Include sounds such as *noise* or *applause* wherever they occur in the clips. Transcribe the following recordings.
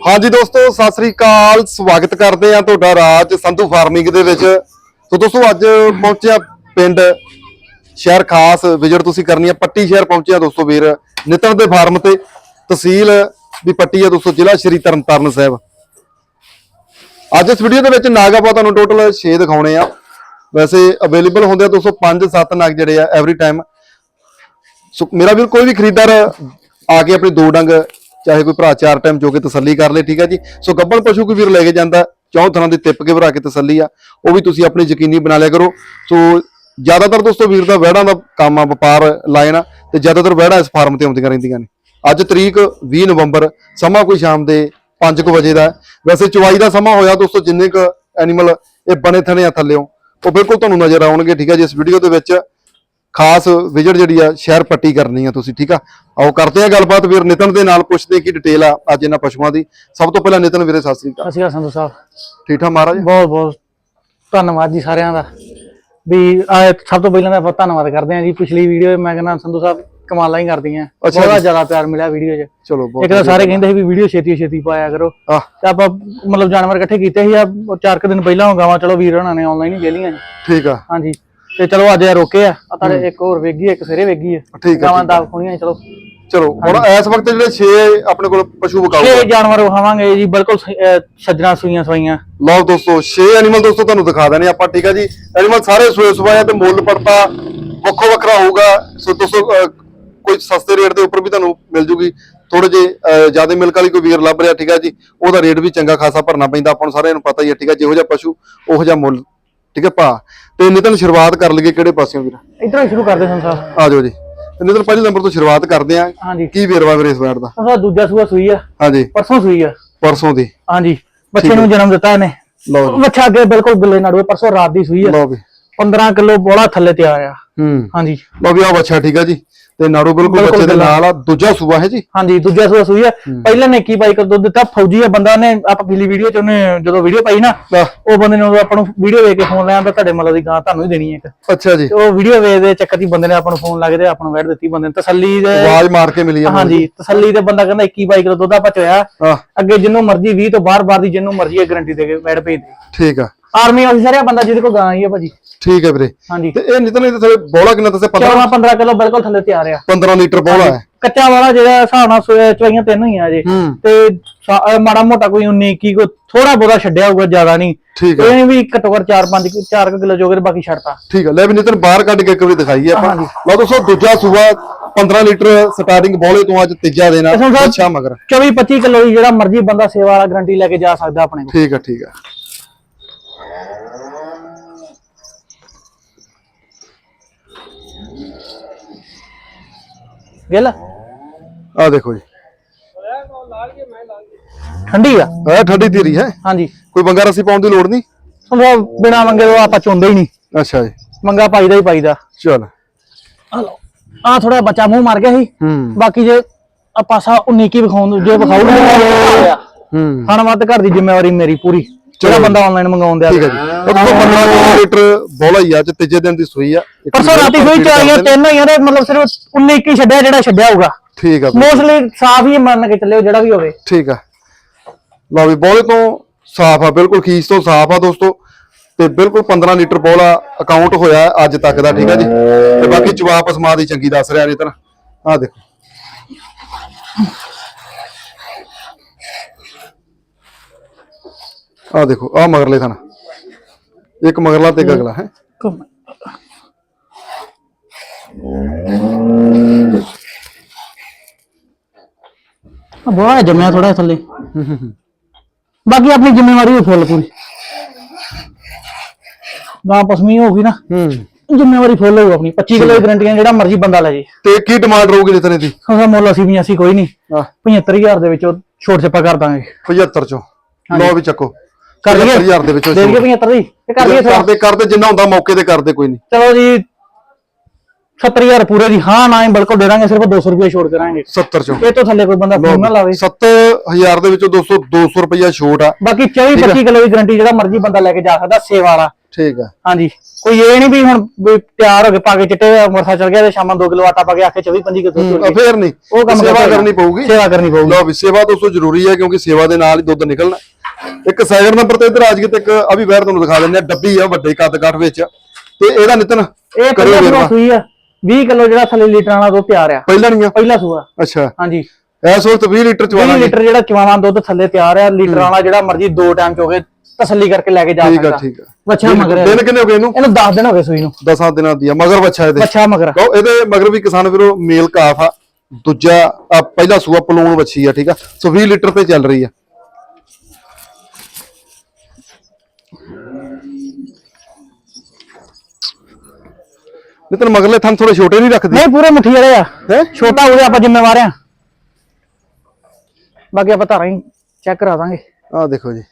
ਹਾਂਜੀ ਦੋਸਤੋ, ਸਤਿ ਸ੍ਰੀ ਅਕਾਲ। ਸਵਾਗਤ ਕਰਦੇ ਆ ਤੁਹਾਡਾ ਰਾਜ ਸੰਧੂ ਫਾਰਮਿੰਗ ਦੇ ਵਿੱਚ। ਸੋ ਦੋਸਤੋ, ਅੱਜ ਪਹੁੰਚਿਆ ਪਿੰਡ ਸ਼ਹਿਰ ਖਾਸ। ਵਿਜ਼ਿਟ ਤੁਸੀਂ ਕਰਨੀ ਆ, ਪੱਟੀ ਸ਼ਹਿਰ ਪਹੁੰਚਿਆ ਦੋਸਤੋ ਵੀਰ। ਨਿਤਨ ਦੇ ਫਾਰਮ ਤੇ ਤਹਿਸੀਲ ਵੀ ਪੱਟੀ ਆ ਦੋਸਤੋ, ਜ਼ਿਲ੍ਹਾ ਸ਼੍ਰੀ ਤਰਨਤਾਰਨ ਸਾਹਿਬ। ਅੱਜ ਇਸ ਵੀਡੀਓ ਦੇ ਵਿੱਚ ਨਾਗ ਆਪਾਂ ਤੁਹਾਨੂੰ ਟੋਟਲ 6 ਦਿਖਾਉਣੇ ਆ। ਵੈਸੇ ਅਵੇਲੇਬਲ ਹੁੰਦੇ ਆ ਦੋਸਤੋ 5-7 ਨਾਗ ਜਿਹੜੇ ਆ ਐਵਰੀ ਟਾਈਮ ਸੋ ਮੇਰਾ ਵੀਰ, ਕੋਈ ਵੀ ਖਰੀਦਦਾਰ ਆ ਕੇ ਆਪਣੀ ਦੋ ਡੰਗ ਚਾਹੇ ਕੋਈ ਭਰਾ ਚਾਰ ਟਾਈਮ ਜੋ ਕੇ ਤਸੱਲੀ ਕਰ ਲੇ, ਠੀਕ ਹੈ ਜੀ? ਸੋ ਗੱਬਣ ਪਸ਼ੂ ਕੋਈ ਵੀਰ ਲੈ ਕੇ ਜਾਂਦਾ, ਚੌਂ ਤਰ੍ਹਾਂ ਦੇ ਤਿੱਪ ਕੇ ਭਰਾ ਕੇ ਤਸੱਲੀ ਆ, ਉਹ ਵੀ ਤੁਸੀਂ ਆਪਣੀ ਯਕੀਨੀ ਬਣਾ ਲਿਆ ਕਰੋ। ਸੋ ਜ਼ਿਆਦਾਤਰ ਦੋਸਤੋ ਵੀਰ ਦਾ ਵਹਿੜਾਂ ਦਾ ਕੰਮ ਆ, ਵਪਾਰ ਲਾਈਨ ਆ, ਤੇ ਜ਼ਿਆਦਾਤਰ ਵਹਿੜਾਂ ਇਸ ਫਾਰਮ ਤੇ ਆਉਂਦੀਆਂ ਰਹਿੰਦੀਆਂ ਨੇ। ਅੱਜ ਤਰੀਕ 20 ਨਵੰਬਰ, ਸਮਾਂ ਕੋਈ ਸ਼ਾਮ ਦੇ 5:00 ਵਜੇ ਦਾ ਵੈਸੇ ਚੁਵਾਈ ਦਾ ਸਮਾਂ ਹੋਇਆ ਦੋਸਤੋ, ਜਿੰਨੇ ਕ ਐਨੀਮਲ ਇਹ ਬਣੇ ਥਣੇ ਆ ਥੱਲਿਓਂ, ਉਹ ਬਿਲਕੁਲ ਤੁਹਾਨੂੰ ਨਜ਼ਰ ਆਉਣਗੇ, ਠੀਕ ਹੈ ਜੀ? ਇਸ ਵੀਡੀਓ ਦੇ ਵਿੱਚ ਖਾਸ ਵਿਜਿਟ ਜਿਹੜੀ ਆ ਸ਼ਹਿਰ ਪੱਟੀ ਕਰਨੀ ਆ ਤੁਸੀਂ ਠੀਕ ਆ? ਆਓ ਕਰਦੇ ਆ ਗੱਲਬਾਤ ਵੀਰ ਨਿਤਨ ਦੇ ਨਾਲ ਪੁੱਛਦੇ ਕੀ ਡਿਟੇਲ ਆ ਅੱਜ ਇਹਨਾਂ ਪਸ਼ੂਆਂ ਦੀ। ਸਭ ਤੋਂ ਪਹਿਲਾਂ ਨਿਤਨ ਵੀਰੇ ਸਤਿ ਸ੍ਰੀ ਅਕਾਲ। ਸੰਧੂ ਸਾਹਿਬ। ਠੀਕ ਠਾਕ ਮਹਾਰਾਜ? ਬਹੁਤ ਬਹੁਤ ਧੰਨਵਾਦ ਜੀ ਸਾਰਿਆਂ ਦਾ। ਵੀ ਆ ਸਭ ਤੋਂ ਪਹਿਲਾਂ ਤਾਂ ਆਪਾਂ ਧੰਨਵਾਦ ਕਰਦੇ ਹਾਂ ਜੀ। ਪਿਛਲੀ ਵੀਡੀਓ ਮੈਂ ਕਹਿੰਦਾ ਸੰਧੂ ਸਾਹਿਬ ਕਮਾਲਾਂ ਹੀ ਕਰਦੀਆਂ। ਬਹੁਤ। ਜ਼ਿਆਦਾ ਪਿਆਰ ਮਿਲਿਆ ਵੀਡੀਓ 'ਚ। ਚਲੋ ਬਹੁਤ ਇੱਕ ਤਾਂ ਸਾਰੇ ਕਹਿੰਦੇ ਸੀ ਵੀ ਵੀਡੀਓ ਛੇਤੀ ਛੇਤੀ ਪਾਇਆ ਕਰੋ। ਤੇ ਆਪਾਂ ਮਤਲਬ ਜਾਨਵਰ ਇਕੱਠੇ ਕੀਤੇ ਸੀ ਆ ਚਾਰ ਕੁ ਦਿਨ ਪਹਿਲਾਂ ਉਹ ਗਾਵਾਂ ਚਲੋ ਵੀਰ ਹੋਣਾ ਨੇ ਆਨਲਾਈਨ ਹੀ ਸੀ। ਠੀਕ ਆ। ਹਾਂਜੀ। ਤੇ ਚਲੋ ਅੱਜ ਇਹ ਰੋਕੇ ਆ। ਆ ਤੁਹਾਡੇ ਇੱਕ ਹੋਰ ਵੇਗੀ ਇੱਕ ਸਿਰੇ ਵੇਗੀ ਆ। ਠੀਕ ਆ, ਗਾਵਾਂ ਠੀਕ ਆ। ਦਾ ਖੋਣੀਆਂ ਚਲੋ। ਚਲੋ ਹੁਣ ਇਸ ਵਕਤ ਜਿਹੜੇ 6 ਆਪਣੇ ਕੋਲ ਪਸ਼ੂ ਵਿਕਾਊ ਛੇ ਆ ਜਾਨਵਰ ਵਿਖਾਵਾਂਗੇ ਜੀ ਬਿਲਕੁਲ ਸ- ਅਹ ਸੱਜਣਾ ਸੂਈਆਂ ਸਵਾਈਆਂ। ਲਓ ਦੋਸਤੋ 6 ਐਨੀਮਲ ਦੋਸਤੋ ਤੁਹਾਨੂੰ ਦਿਖਾ ਦੇਣੇ ਆਪਾਂ ਠੀਕ ਆ ਜੀ? ਐਨੀਮਲ ਸਾਰੇ ਸੋਏ ਸਵਾਇਆ ਤੇ ਮੁੱਲ ਪੜਤਾ ਵੱਖੋ ਵੱਖਰਾ ਹੋਊਗਾ। ਸੋ ਦੋਸਤੋ ਅਹ, ਕੋਈ ਸਸਤੇ ਰੇਟ ਦੇ ਉੱਪਰ ਵੀ ਤੁਹਾਨੂੰ ਮਿਲ ਜੂਗੀ। ਥੋੜੇ ਜੇ ਜ਼ਿਆਦਾ ਮਿਲਕ ਵਾਲੀ ਕੋਈ ਵੀਰ ਲੱਭ ਰਿਹਾ ਠੀਕ ਆ ਜੀ? ਉਹਦਾ ਰੇਟ ਵੀ ਚੰਗਾ ਖਾਸਾ ਭਰਨਾ ਪੈਂਦਾ ਆਪਾਂ ਨੂੰ ਸਾਰਿਆਂ ਨੂੰ ਪਤਾ ਹੀ ਹੈ ਠੀਕ ਆ? ਜਿਹੋ ਜਿਹਾ ਪਸ਼ੂ ਉਹੋ ਜਿਹਾ ਮੁੱਲ ਠੀਕ ਹੈ ਭਾ? ਤੇ ਨਿਤਨ ਸ਼ੁਰੂਆਤ ਕਰ ਲਈਏ ਕਿਹੜੇ ਪਾਸਿਓਂ ਵੀਰ? ਇਧਰੋਂ ਹੀ ਸ਼ੁਰੂ ਕਰਦੇ ਸੰਧੂ ਸਾਹਿਬ ਆ ਜਾਓ ਜੀ। ਤੇ ਨਿਤਨ ਪਹਿਲੇ ਨੰਬਰ ਤੋਂ ਸ਼ੁਰੂਆਤ ਕਰਦੇ ਆ ਹਾਂਜੀ। ਕੀ ਵੇਰਵਾ ਵੀਰੇ ਇਸ ਵਾਰ ਦਾ? ਸਾਹਿਬ ਦੂਜਾ ਸੂਆ ਸੂਈ ਆ। ਹਾਂਜੀ। ਪਰਸੋਂ ਸੂਈ ਆ। ਪਰਸੋਂ ਦੀ। ਹਾਂਜੀ। ਬੱਚੇ ਨੂੰ ਜਨਮ ਦਿੱਤਾ ਇਹਨੇ। ਲਓ ਜੀ। ਬੱਚਾ ਅੱਗੇ ਬਿਲਕੁਲ ਗਿੱਲੇ ਨਾੜੂਏ ਪਰਸੋਂ ਰਾਤ ਦੀ ਸੂਈ ਆ। ਲਓ ਵੀ। 15 ਕਿਲੋ ਬੋਲਾ ਥੱਲੇ ਤੇ ਆਇਆ। ਹੂੰ। ਹਾਂਜੀ। ਲਓ ਵੀ ਆ ਬੱਚਾ ਠੀਕ ਆ ਜੀ। ਤੇ ਨਾੜੂ ਬਿਲਕੁਲ ਬੱਚੇ ਦੇ। ਨਾਲ ਆ ਦੂਜਾ ਸੂਆ ਹੈ ਜੀ। ਹਾਂਜੀ ਦੂਜਾ ਸੂਆ ਸੂਈ ਆ। ਪਹਿਲਾਂ ਨੇ ਕੀ ਪਾਈ ਕਰ ਦੁੱਧ ਦਿੱਤਾ? ਫੌਜੀ ਆ ਬੰਦਾ ਨੇ ਆਪਾਂ ਪਿਛਲੀ ਵੀਡੀਓ ਚ ਉਹਨੇ ਜਦੋਂ ਵੀਡੀਓ ਪਾਈ ਨਾ ਉਹ ਬੰਦੇ ਨੇ ਆਪਾਂ ਨੂੰ ਵੀਡੀਓ ਵੇਖ ਕੇ ਫੋਨ ਲਿਆ ਆਂਦਾ ਤੁਹਾਡੇ ਮਤਲਬ ਦੀ ਗਾਂ ਤੁਹਾਨੂੰ ਹੀ ਦੇਣੀ ਹੈ ਇੱਕ। ਅੱਛਾ ਜੀ। ਤੇ ਉਹ ਵੀਡੀਓ ਵੇਖਦੇ ਚੱਕਰ ਦੀ ਬੰਦੇ ਨੇ ਆਪਾਂ ਨੂੰ ਫੋਨ ਲਾ ਕੇ ਤੇ ਆਪਾਂ ਨੂੰ ਵੈਟ ਦਿੱਤੀ ਬੰਦੇ ਨੇ। ਤਸੱਲੀ ਦੇ ਆਵਾਜ਼ ਮਾਰ ਕੇ ਮਿਲੀ ਆ। ਹਾਂਜੀ ਤਸੱਲੀ ਤੇ ਬੰਦਾ ਕਹਿੰਦਾ 21 ਬਾਈ ਕਿਲੋ ਦੁੱਧ ਆਪਾਂ ਚੋਇਆ। ਅੱਗੇ ਜਿੰਨੂੰ ਮਰਜ਼ੀ 20 ਤੋਂ ਬਾਹਰ ਬਾਹਰ ਦੀ ਜਿੰਨੂੰ ਮਰਜ਼ੀ ਇਹ ਗਾਰੰਟੀ ਦੇ ਕੇ ਵੈਟ ਭੇਜ ਦੇ। ਠੀਕ ਆ। ਆਰਮੀ ਆਫੀਸਰ ਆ ਬੰਦਾ ਜਿਹਦੇ ਕੋਲ ਗਾਂ ਹੀ ਆ ਭਾਜੀ। ਠੀਕ ਹੈ ਵੀਰੇ। ਹਾਂਜੀ। ਤੇ ਇਹ ਨਿਤਨ ਇਹਦੇ ਥਲੇ ਬੋਲਾ ਕਿੰਨਾ ਦੱਸੇ 15 14 15 ਕਿਲੋ ਬਿਲਕੁਲ ਥੱਲੇ ਤਿਆਰ ਆ। 15 ਲੀਟਰ ਬੋਲਾ ਹੈ। ਕੱਚਾ ਵਾਲਾ ਜਿਹੜਾ ਹਿਸਾਬ ਨਾਲ ਚਵਾਈਆਂ ਤਿੰਨ ਹੀ ਆ ਜੇ ਹੂੰ। ਤੇ ਮਾੜਾ ਮੋਟਾ ਕੋਈ 19 ਕੀ ਕੋ ਥੋੜਾ ਬਹੁਤਾ ਛੱਡਿਆ ਹੋਊਗਾ ਜ਼ਿਆਦਾ ਨਹੀਂ। ਠੀਕ ਹੈ। ਇਹ ਵੀ ਘੱਟੋ ਘੱਟ 4 5 4 ਕਿਲੋ ਜੋਗੇ ਬਾਕੀ ਛੱਡਤਾ। ਠੀਕ ਹੈ। ਲੈ ਵੀ ਨਿਤਨ ਬਾਹਰ ਕੱਢ ਕੇ ਇੱਕ ਵਾਰੀ ਦਿਖਾਈਏ ਆਪਾਂ। ਲਓ ਦੋਸਤੋ ਦੂਜਾ ਸੂਆ 15 ਲੀਟਰ ਸਟਾਰਟਿੰਗ ਬੋਲੇ ਤੋਂ ਅੱਜ ਤੀਜਾ ਦੇਣਾ ਅੱਛਾ ਮਗਰ। 24 25 ਕਿਲੋ ਦੀ ਜਿਹੜਾ ਮਰਜ਼ੀ ਬੰਦਾ ਸੇਵਾ ਵਾਲਾ ਗਾਰੰਟੀ ਲੈ ਕੇ ਜਾ ਸਕਦਾ ਆਪਣੇ ਕੋਲ। ਠੀਕ ਹੈ ਠੀਕ ਹੈ। ਗਿੱਲ? ਆ ਦੇਖੋ ਜੀ। ਠੰਡੀ ਆ? ਇਹ ਠੰਡੀ ਧੀਰੀ ਹੈ। ਹਾਂਜੀ। ਕੋਈ ਬੰਗਾ ਰਸੀ ਪਾਉਣ ਦੀ ਲੋੜ ਨਹੀਂ? ਉਹ ਬਿਨਾ ਮੰਗੇ ਤੋਂ ਆਪਾਂ ਚੁੰਦੇ ਹੀ ਨਹੀਂ। ਅੱਛਾ ਜੀ। ਮੰਗਾ ਪਾਈਦਾ ਹੀ ਪਾਈਦਾ। ਚਲ। ਆ ਥੋੜਾ ਬੱਚਾ ਮੂੰਹ ਮਾਰ ਗਿਆ ਸੀ। ਹੂੰ। ਬਾਕੀ ਜੇ ਆ ਪਾਸਾ 19 ਕੀ ਵਿਖਾਉਣ ਨੂੰ ਜੇ ਵਿਖਾਊਗਾ ਹੂੰ। ਖਾਣ ਵੱਧ ਘਰ ਦੀ ਜ਼ਿੰਮੇਵਾਰੀ ਮੇਰੀ ਪੂਰੀ। ਜਿਹੜਾ ਬੰਦਾ ਆਨਲਾਈਨ ਮੰਗਾਉਣ ਦਿਆ ਠੀਕ ਹੈ ਜੀ। ਉਹ ਤੋਂ 15 ਲੀਟਰ ਬੋਲਾ ਹੀ ਆ ਅੱਜ ਤੀਜੇ ਦਿਨ ਦੀ ਸੂਈ ਆ। ਪਰਸੋਂ ਰਾਤੀ ਸੂਈ ਚਾਰੀਆਂ ਤਿੰਨ ਹੋਈਆਂ ਤੇ ਮਤਲਬ ਸਿਰਫ 19 ਕੀ ਛੱਡਿਆ ਜਿਹੜਾ ਛੱਡਿਆ ਹੋਊਗਾ। ਠੀਕ ਆ। ਮੋਸਟਲੀ ਸਾਫ਼ ਹੀ ਮੰਨ ਕੇ ਚੱਲਿਓ ਜਿਹੜਾ ਵੀ ਹੋਵੇ। ਠੀਕ ਆ। ਲਓ ਵੀ ਬੋਲੇ ਤੋਂ ਸਾਫ਼ ਆ ਬਿਲਕੁਲ ਖੀਸ ਤੋਂ ਸਾਫ਼ ਆ ਦੋਸਤੋ। ਤੇ ਬਿਲਕੁਲ 15 ਲੀਟਰ ਬੋਲਾ ਅਕਾਊਂਟ ਹੋਇਆ ਅੱਜ ਤੱਕ ਦਾ ਠੀਕ ਆ ਜੀ। ਤੇ ਬਾਕੀ ਜਵਾਬ ਅਸਮਾ ਦੀ ਚੰਗੀ ਦੱਸ ਰਿਹਾ ਨਿਤਨ ਆ ਦੇਖੋ। ਆ ਦੇਖੋ ਆ ਮਗਰਲੇ ਥਣ। ਇੱਕ ਮਗਰਲਾ ਤੇ ਇੱਕ ਅਗਲਾ ਹੈ? ਬੋਲਾ ਜੰਮਿਆ ਥੋੜਾ ਥੱਲੇ। ਬਾਕੀ ਆਪਣੀ ਜ਼ਿੰਮੇਵਾਰੀ ਫੁੱਲ ਪੂਰੀ। ਗਾਂ ਪਸਮੀ ਹੋ ਗਈ ਨਾ ਹੂੰ। ਜ਼ਿੰਮੇਵਾਰੀ ਫੁੱਲ ਹੋਊ ਆਪਣੀ। 25 ਕਿਲੋ ਦੀ ਗਰੰਟੀਆਂ ਜਿਹੜਾ ਮਰਜ਼ੀ ਬੰਦਾ ਲੈ ਜੇ। ਤੇ ਕੀ ਡਿਮਾਂਡ ਰਹੂਗੀ ਨਿਤਨ ਦੀ? ਉਹਦਾ ਮੁੱਲ ਅਸੀਂ 85 ਕੋਈ ਨਹੀਂ। ਆ 75000 ਦੇ ਵਿੱਚੋਂ ਛੋਟ ਛੱਪਾ ਕਰ ਦਾਂਗੇ। 75 ਚੋਂ। ਲਓ ਵੀ ਚੱਕੋ। ਕਰ ਲਈਏ। 75000 ਦੇ ਵਿੱਚੋਂ ਦੇ ਦਈਏ 75 ਦੀ ਤੇ ਕਰ ਦਈਏ ਥੋੜ੍ਹਾ। ਕਰਦੇ ਕਰਦੇ ਜਿੰਨਾ ਹੁੰਦਾ ਮੌਕੇ ਤੇ ਕਰਦੇ ਕੋਈ ਨਹੀਂ। ਚਲੋ ਜੀ 70000 ਪੂਰੇ ਦੀ ਹਾਂ ਨਾ ਹੀ ਬਿਲਕੁਲ ਦੇ ਦਾਂਗੇ ਸਿਰਫ 200 ਰੁਪਏ ਛੋੜ ਕਰਾਂਗੇ। 70 ਚੋਂ। ਇਹ ਤੋਂ ਥੱਲੇ ਕੋਈ ਬੰਦਾ ਫੋਨ ਨਾ ਲਾਵੇ। 7000 ਦੇ ਵਿੱਚੋਂ 200 200 ਰੁਪਇਆ ਛੋਟ ਆ। ਬਾਕੀ 24 25 ਕਿਲੋ ਦੀ ਗਰੰਟੀ ਜਿਹੜਾ ਮਰਜ਼ੀ ਬੰਦਾ ਲੈ ਕੇ ਜਾ ਸਕਦਾ ਸੇਵਾ ਵਾਲਾ। ਠੀਕ ਆ। ਹਾਂਜੀ। ਕੋਈ ਇਹ ਨਹੀਂ ਵੀ ਹੁਣ ਵੀ ਤਿਆਰ ਹੋ ਕੇ ਪਾ ਕੇ ਚਿੱਟੇ ਮੋਰਸਾ ਚਲ ਗਿਆ ਤੇ ਸ਼ਾਮਾਂ 2 ਕਿਲੋ ਆਟਾ ਪਾ ਕੇ ਆਖੇ 24 25 ਕਿਲੋ ਦੁੱਧ ਆ ਫੇਰ ਨਹੀਂ। ਉਹ ਕੰਮ ਸੇਵਾ ਕਰਨਾ। ਪਊਗੀ। ਸੇਵਾ ਕਰਨੀ ਪਊਗੀ। ਲਓ ਵੀ ਸੇਵਾ ਦੋਸਤੋ ਜ਼ਰੂਰੀ ਹੈ ਕਿਉਂਕਿ ਸੇਵਾ ਦੇ ਨਾਲ ਹੀ ਦੁੱਧ ਨਿਕਲਣਾ। ਇੱਕ ਸੈਕਿੰਡ ਨੰਬਰ ਤੇ ਇਧਰ ਅੱਜ ਕਿਤੇ ਇੱਕ ਆ ਵੀ ਵੈਰ ਤੁਹਾਨੂੰ ਦਿਖਾ ਦਿੰਦੇ ਆ ਡੱਬੀ ਆ ਵੱਡੇ ਕੱਦ ਕੱਟ ਵਿੱਚ। ਤੇ ਇਹਦਾ ਨਿਤਨ ਇਹ ਪਹਿਲਾ। ਸੂਆ ਸੂਈ ਆ। 20 ਕਿਲੋ ਜਿਹੜਾ ਥੱਲੇ ਲੀਟਰਾਂ ਵਾਲਾ ਦੁੱਧ ਤਿਆਰ ਆ। ਪਹਿਲਾਂ ਨਹੀਂ ਆ? ਪਹਿਲਾ ਸੂਆ। ਅੱਛਾ। ਹਾਂਜੀ। ਇਸ ਵਕਤ 20 ਲੀਟਰ 20 ਚਵਾਵਾਂਗੇ ਲੀਟਰ ਜਿਹੜਾ ਚਵਾਵਾਂ ਦੁੱਧ ਥੱਲੇ ਤਿਆਰ ਆ ਲੀਟਰ ਵਾਲਾ ਜਿਹੜਾ ਮਰਜ਼ੀ ਦੋ ਟਾਈਮ ਚ ਹੋ ਗਏ ਤਸੱਲੀ ਕਰਕੇ ਲੈ ਕੇ ਜਾ ਠੀਕ ਆ ਸਕਦਾ। ਠੀਕ ਆ। ਬੱਚਾ ਮਗਰ। ਦਿਨ ਕਿੰਨੇ ਹੋ ਗਏ ਇਹਨੂੰ? ਇਹਨੂੰ 10 ਦਿਨ ਹੋ ਗਏ ਸੂਈ ਨੂੰ। 10 ਦਿਨਾਂ ਦੀ ਆ ਮਗਰ ਬੱਚਾ ਇਹਦੇ। ਬੱਚਾ ਮਗਰ ਲਓ ਇਹਦੇ ਮਗਰ ਵੀ ਕਿਸਾਨ ਵੀਰੋ ਮੇਲ ਕਾਫ ਆ। ਦੂਜਾ ਆ ਪਹਿਲਾ ਸੂਆ ਪਲੂਣ ਵੱਛੀ ਆ ਠੀਕ ਆ? ਸੋ 20 ਲੀਟਰ ਤੇ ਚੱਲ ਰਹੀ ਆ। ਨਿਤਨ ਮਗਰਲੇ ਥਣ ਥੋੜੇ ਛੋਟੇ ਨਹੀਂ ਰੱਖਦੀ? ਨਹੀਂ ਪੂਰੇ ਮੁੱਠੀ ਵਾਲੇ ਆ। ਹੈ? ਛੋਟਾ ਉਹਦੇ ਆਪਾਂ ਜ਼ਿੰਮੇਵਾਰ ਆ। ਬਾਕੀ ਆਪਾਂ ਧਾਰਾਂ ਹੀ ਚੈੱਕ ਕਰਾ ਦਾਂਗੇ। ਆਹ ਦੇਖੋ ਜੀ।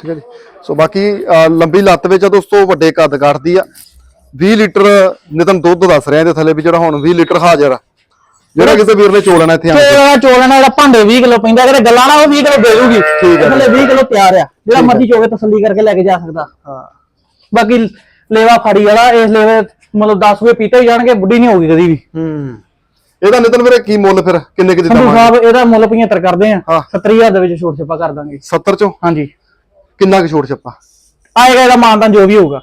ਠੀਕ ਹੈ ਜੀ। ਸੋ ਬਾਕੀ ਲੰਬੀ ਲੱਤ ਵਿੱਚ ਆ ਦੋਸਤੋ ਵੱਡੇ ਕੱਦ ਕੱਟਦੀ ਆ। 20 ਲੀਟਰ ਨਿਤਨ ਦੁੱਧ ਦੱਸ ਰਿਹਾ ਇਹਦੇ ਥੱਲੇ ਵੀ ਜਿਹੜਾ ਹੁਣ 20 ਲੀਟਰ ਹਾਜ਼ਰ ਆ। ਜਿਹੜਾ ਕਿਸੇ ਵੀਰ ਨੇ ਚੋਲਣਾ ਇੱਥੇ ਆ ਕੇ। ਚੋਲਣਾ ਚੋਲਣਾ ਜਿਹੜਾ ਭਾਂਡੇ 20 ਕਿਲੋ ਪੈਂਦਾ ਕਿਤੇ ਗੱਲਾਂ ਨਾਲ ਉਹ 20 ਕਿਲੋ ਦੇ ਦੂਗੀ ਠੀਕ ਹੈ। ਥੱਲੇ 20 ਕਿਲੋ ਤਿਆਰ ਆ। ਜਿਹੜਾ ਮਰਜ਼ੀ ਚੋਗੇ ਤਸੱਲੀ ਕਰਕੇ ਲੈ ਕੇ ਜਾ ਸਕਦਾ। ਹਾਂ। ਬਾਕੀ ਲੇਵਾ ਫਾੜੀ ਵਾਲਾ ਇਸ ਲੇਵੇ ਮਤਲਬ 10 ਰੁਪਏ ਪੀਤੇ ਹੀ ਜਾਣਗੇ ਬੁੱਢੀ ਨਹੀਂ ਹੋਊਗੀ ਕਦੀ ਵੀ। ਹੂੰ। ਇਹਦਾ ਨਿਤਨ ਵੀਰੇ ਕੀ ਮੁੱਲ ਫਿਰ? ਕਿੰਨੇ ਕਿ ਸੰਧੂ ਦਿੱਤਾ ਸਾਹਿਬ ਇਹਦਾ ਮੁੱਲ 75 ਕਰਦੇ ਆ। ਹਾਂ। 70000 ਦੇ ਵਿੱਚ ਛੋਟ ਛਪਾ ਕਰ ਦਾਂਗੇ। 70 ਚੋਂ? ਹਾਂਜੀ। ਕਿੰਨਾ ਕੁ ਛੋਟ ਛੱਪਾ? ਆਏਗਾ ਇਹਦਾ ਮਾਨਦਾਨ ਜੋ ਵੀ ਹੋਊਗਾ।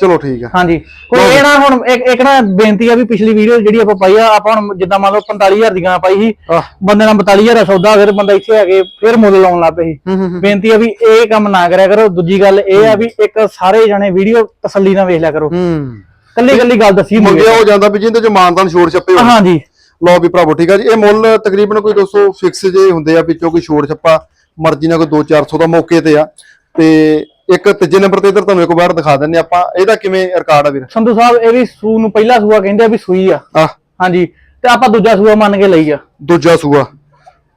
ਚਲੋ ਠੀਕ ਆ। ਹਾਂਜੀ। ਕੋਈ ਇਹ ਨਾ ਹੁਣ ਇੱਕ ਇੱਕ ਨਾ ਬੇਨਤੀ ਆ ਵੀ ਪਿਛਲੀ ਵੀਡੀਓ ਜਿਹੜੀ ਆਪਾਂ ਪਾਈ ਆ ਆਪਾਂ ਹੁਣ ਜਿੱਦਾਂ ਮੰਨ ਲਓ 45000 ਦੀ ਗਾਂ ਪਾਈ ਸੀ ਬੰਦੇ ਨਾਲ 42000 ਦਾ ਸੌਦਾ ਫਿਰ ਬੰਦਾ ਇੱਥੇ ਆ ਕੇ ਫਿਰ ਮੁੱਲ ਲਾਉਣ ਲੱਗ ਸੀ। ਬੇਨਤੀ ਆ ਵੀ ਇਹ ਕੰਮ ਨਾ ਕਰਿਆ ਕਰੋ। ਦੂਜੀ ਗੱਲ ਇਹ ਆ ਵੀ ਇੱਕ ਸਾਰੇ ਜਣੇ ਵੀਡੀਓ ਤਸੱਲੀ ਨਾਲ ਵੇਖ ਲਿਆ ਕਰੋ। ਹੂੰ। ਕੱਲੀ ਕੱਲੀ ਗੱਲ ਦੱਸੀ ਮੰਗਿਆ ਹੋ ਜਾਂਦਾ ਵੀ ਜਿੰਦੇ ਚ ਮਾਨਦਾਨ ਛੋੜ ਛੱਪੇ ਹਾਂਜੀ। ਲਓ ਵੀ ਭਰਾਵੋ ਠੀਕ ਆ ਜੀ। ਇਹ ਮੁੱਲ ਤਕਰੀਬਨ ਕੋਈ 200 ਫਿਕਸ ਜੇ ਹੁੰਦੇ ਆ ਵਿੱਚੋਂ ਕੋਈ ਛੋੜ ਛੱਪਾ। ਮਰਜ਼ੀ ਨਾਲ ਕੋਈ 2-400 ਦਾ ਮੌਕੇ ਤੇ ਆ। ਤੇ ਇੱਕ ਤੀਜੇ ਨੰਬਰ ਤੇ ਇਧਰ ਤੁਹਾਨੂੰ ਇੱਕ ਵਾਰ ਦਿਖਾ ਦਿੰਨੇ ਆਪਾਂ ਇਹਦਾ ਕਿਵੇਂ ਰਿਕਾਰਡ ਆ ਵੀਰ? ਸੰਧੂ ਸਾਹਿਬ ਇਹ ਵੀ ਸੂ ਨੂੰ ਪਹਿਲਾ ਸੂਆ ਕਹਿੰਦੇ ਆ ਵੀ ਸੂਈ ਆ। ਆ। ਹਾਂਜੀ ਤੇ ਆਪਾਂ ਦੂਜਾ ਸੂਆ ਮੰਨ ਕੇ ਲਈ ਆ। ਦੂਜਾ ਸੂਆ।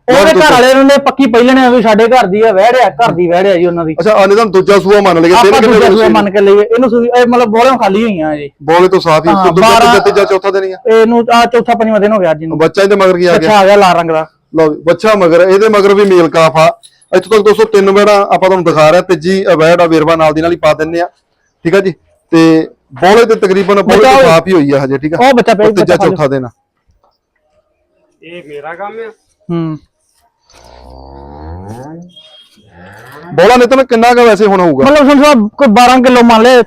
ਉਹਦੇ ਘਰ ਵਾਲੇ ਨੇ ਪੱਕੀ ਪਹਿਲੇ ਨੇ ਵੀ ਸਾਡੇ ਘਰ ਦੀ ਆ ਵਹਿੜਿਆ ਘਰ ਦੀ ਵਹਿੜਿਆ ਜੀ ਉਹਨਾਂ ਦੀ। ਅੱਛਾ ਆਨੇ ਤਾਂ ਦੂਜਾ ਸੂਆ ਮੰਨ ਲਈਏ ਆਪਾਂ ਦੂਜਾ ਸੂਆ ਮੰਨ ਕੇ ਲਈਏ ਇਹਨੂੰ ਸੂਈ ਇਹ ਮਤਲਬ ਬੋਲੇ ਖਾਲੀ ਹੋਈਆਂ ਜੀ। ਬੋਲੇ ਤੋਂ ਸਾਫ਼ ਹੀ ਦੂਜਾ ਤੀਜਾ ਤੀਜਾ ਚੌਥਾ ਦਿਨ ਹੀ ਆ। ਇਹਨੂੰ ਆ ਚੌਥਾ ਪੰਜਵਾਂ ਦਿਨ ਹੋ ਗਿਆ ਅੱਜ ਨੂੰ ਬੱਚਾ ਇਹਦੇ ਮਗਰ ਕੀ ਆ ਗਿਆ? ਅੱਛਾ ਆ ਗਿਆ ਲਾਲ ਰੰਗ ਦਾ। ਲਓ ਬੱਚਾ ਮਗਰ ਇਹਦੇ ਮਗਰ ਵੀ ਮੇਲ ਕਾਫ ਆ। ਇੱਥੋਂ ਤੱਕ ਦੋਸਤੋ ਤਿੰਨ ਵੇੜਾ ਆਪਾਂ ਤੁਹਾਨੂੰ ਦਿਖਾ ਰਿਹਾ ਤੀਜੀ ਅਵੈੜ ਆ ਵੇਰਵਾ ਨਾਲ ਦੀ ਨਾਲ ਹੀ ਪਾ ਦਿੰਨੇ ਆ ਠੀਕ ਆ ਜੀ? ਤੇ ਬੋਲੇ ਤੇ ਤਕਰੀਬਨ ਬੋਲੇ ਤੋਂ ਸਾਫ਼ ਹੀ ਹੋਈ ਆ ਹਜੇ ਠੀਕ ਆ? ਉਹ ਬੱਚਾ ਪਿਆ ਤੀਜਾ ਚੌਥਾ ਦਿਨ ਆ। ਇਹ ਮੇਰਾ ਕੰਮ ਆ। ਹੂੰ। ਬੋਲਾ ਨਿਤਨ ਕਿੰਨਾ ਕੁ ਵੈਸੇ ਹੁਣ ਹੋਊਗਾ? ਮਤਲਬ ਸਾਹਿਬ ਕੋਈ 12 ਕਿਲੋ ਮੰਨ ਲੈ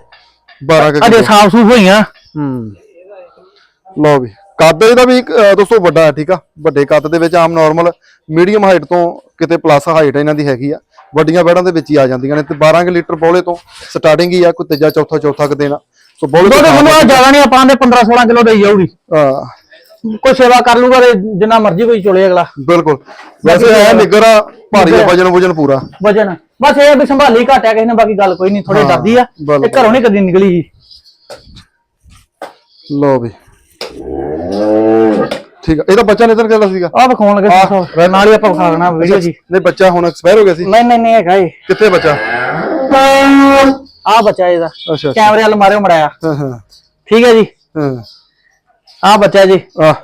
12 ਕੁ ਅਜੇ ਕਿਲੋ। ਸਾਫ਼ ਸੂਫ ਹੋਈਆਂ। ਹੂੰ। ਲਓ ਵੀ। ਕੱਦ ਇਹਦਾ ਵੀ ਅਹ, ਦੋਸਤੋ ਵੱਡਾ ਹੈ ਠੀਕ ਆ? ਵੱਡੇ ਕੱਦ ਦੇ ਵਿੱਚ ਆਮ ਨਾਰਮਲ ਮੀਡੀਅਮ ਹਾਈਟ ਤੋਂ ਕਿਤੇ ਪਲੱਸ ਹਾਈਟ ਇਹਨਾਂ ਦੀ ਹੈਗੀ ਆ। ਵੱਡੀਆਂ ਬੈੜਾਂ ਦੇ ਵਿੱਚ ਹੀ ਆ ਜਾਂਦੀਆਂ ਨੇ ਤੇ 12 ਕੁ ਲੀਟਰ ਬੋਲੇ ਤੋਂ ਸਟਾਰਟਿੰਗ ਹੀ ਆ ਕੋਈ ਤੀਜਾ ਚੌਥਾ ਚੌਥਾ ਕੁ ਦੇਣਾ ਸੋ ਬੋਲੇ ਦੁੱਧ ਤੋਂ ਸੰਧੂ ਜ਼ਿਆਦਾ ਨਹੀਂ ਆਪਾਂ ਦੇ 15 16 ਕਿਲੋ ਦੇਈ ਜਾਊਗੀ। ਹਾਂ, ਕੋਈ ਸੇਵਾ ਕਰ ਲੂਗਾ ਤੇ ਜਿੰਨਾ ਮਰਜ਼ੀ ਕੋਈ ਚੋਲੇ ਅਗਲਾ। ਬਿਲਕੁਲ। ਵੈਸੇ ਹੈ ਨਿੱਗਰ ਆ ਭਾਰੀ ਆ, ਵਜਨ ਵਜਨ ਪੂਰਾ। ਵਜਨ। ਬਸ ਇਹ ਆ ਵੀ ਸੰਭਾਲੀ ਘਟਿਆ ਕਿਸੇ ਨੇ ਬਾਕੀ ਗੱਲ ਕੋਈ ਨਹੀਂ ਥੋੜੀ ਹਾਂ, ਡਰਦੀ ਆ। ਬਿਲਕੁਲ। ਇਹ ਘਰੋਂ ਨਹੀਂ ਕਦੀ ਨਿਕਲੀ ਸੀ ਲਓ ਵੀ। ਠੀਕ ਆ। ਇਹਦਾ ਬੱਚਾ ਨਿਤਨ ਕਹਿੰਦਾ ਸੀਗਾ। ਆਹ ਵਿਖਾਉਣ ਲੱਗੇ ਸਾਹਿਬ ਨਾਲ ਹੀ ਆਪਾਂ ਵਿਖਾ ਦੇਣਾ ਵੀਡੀਓ ਜੀ। ਨਹੀਂ ਬੱਚਾ ਹੁਣ ਐਕਸਪਾਇਰ ਹੋ ਗਿਆ ਸੀ। ਨਹੀਂ ਨਹੀਂ ਨਹੀਂ ਹੈਗਾ ਇਹ। ਕਿੱਥੇ ਬੱਚਾ? ਆ ਬੱਚਾ ਇਹਦਾ। ਅੱਛਾ ਅੱਛਾ। ਕੈਮਰੇ ਵਾਲ ਮਾਰਿਓ ਮੜਾਇਆ। ਹਾਂ ਹਾਂ। ਠੀਕ ਹੈ ਜੀ। ਹਾਂ। ਆ ਬੱਚਾ ਜੀ। ਆ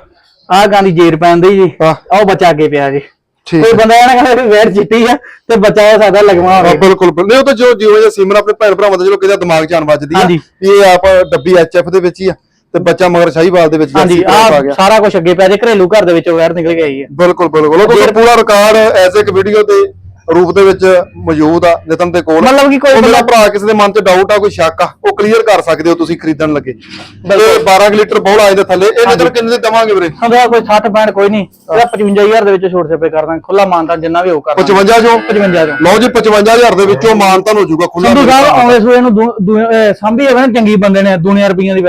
ਆ ਗਾਂਦੀ ਜੇਰ ਪੈਂਦੀ ਜੀ। ਆਹ। ਆਹ ਬੱਚਾ ਅੱਗੇ ਪਿਆ ਜੀ। ਠੀਕ ਕੋਈ ਬੰਦਾ ਇਹ ਨਾ ਕਹਿੰਦਾ ਵੀ ਵੇੜ ਚਿੱਟੀ ਆ ਤੇ ਬੱਚਾ ਇਹ ਸਾਡਾ ਲਗਵਾ ਹਾਂ ਹੋਵੇ ਬਿਲਕੁਲ ਬਿਲਕੁਲ। ਨਹੀਂ ਉਹ ਤਾਂ ਜੋ ਜਿਵੇਂ ਜਿਹਾ ਸਿਮਰ ਆਪਣੇ ਭੈਣ ਭਰਾਵਾਂ ਦਾ ਜਿਹੜਾ ਕਿਹਦਾ ਦਿਮਾਗ ਆਣ ਵੱਜਦੀ ਆ ਹਾਂਜੀ। ਵੀ ਇਹ ਆਪ ਡੱਬੀ ਐਚਐਫ ਦੇ ਵਿੱਚ ਹੀ ਆ। ਤੇ ਬੱਚਾ ਮਗਰ ਸ਼ਾਹੀਵਾਲ ਦੇ ਵਿੱਚ ਹਾਂਜੀ ਜਰਸੀ ਕ੍ਰਾਸ ਆ ਸਾਰਾ ਕੁਝ ਅੱਗੇ ਪਿਆ ਜੇ ਘਰੇਲੂ ਘਰ ਦੇ ਵਿੱਚੋਂ ਵੈਰ ਨਿਕਲ ਕੇ ਆਈ ਹੈ। ਬਿਲਕੁਲ ਬਿਲਕੁਲ ਉਹ ਤਾਂ ਪੂਰਾ ਰਿਕਾਰਡ ਐਜ਼ ਇੱਕ ਵੀਡੀਓ ਦੇ ਰੂਪ ਦੇ ਵਿੱਚ ਮੌਜੂਦ ਆ ਨਿਤਨ ਦੇ ਕੋਲ। ਮਤਲਬ ਕਿ ਕੋਈ ਉਹ ਮੇਰਾ ਬੰਦਾ- ਭਰਾ ਕਿਸੇ ਦੇ ਮਨ 'ਚ ਡਾਊਟ ਆ ਕੋਈ ਸ਼ੱਕ ਆ ਉਹ ਕਲੀਅਰ ਕਰ ਸਕਦੇ ਹੋ ਤੁਸੀਂ ਖਰੀਦਣ ਲੱਗੇ। ਤੇ 12 ਕੁ ਲੀਟਰ ਬੋਲ ਆਏ ਦੇ ਥੱਲੇ ਇਹ ਨਿਤਨ ਕਿੰਨੇ ਦੇ ਦਵਾਂਗੇ ਵੀਰੇ? ਹੁੰਦਾ ਕੋਈ 60 65 ਕੋਈ ਨਹੀਂ ਇਹਦਾ 55000 ਦੇ ਵਿੱਚ ਛੋਟ ਛਪੇ ਕਰ ਦਾਂਗੇ ਖੁੱਲਾ ਮਾਨਤਾ ਜਿੰਨਾ ਵੀ ਹੋ ਕਰ 55 ਜੋ 55 ਤੋਂ ਲਓ ਜੀ 55000 ਦੇ ਵਿੱਚੋਂ ਮਾਨਤਨ ਹੋ ਜਾਊਗਾ ਖੁੱਲਾ ਸੰਧੂ ਸਾਹਿਬ ਆਉਂਦੇ ਸੂਏ ਨੂੰ ਦੂ- ਦੂ- ਅਹ ਸਾਂਭੀ ਹੋਵੇ ਨਾ ਚੰਗੀ ਬੰਦੇ ਨੇ ਦੁਨੀਆ ਰੁਪਈਆਂ ਦੀ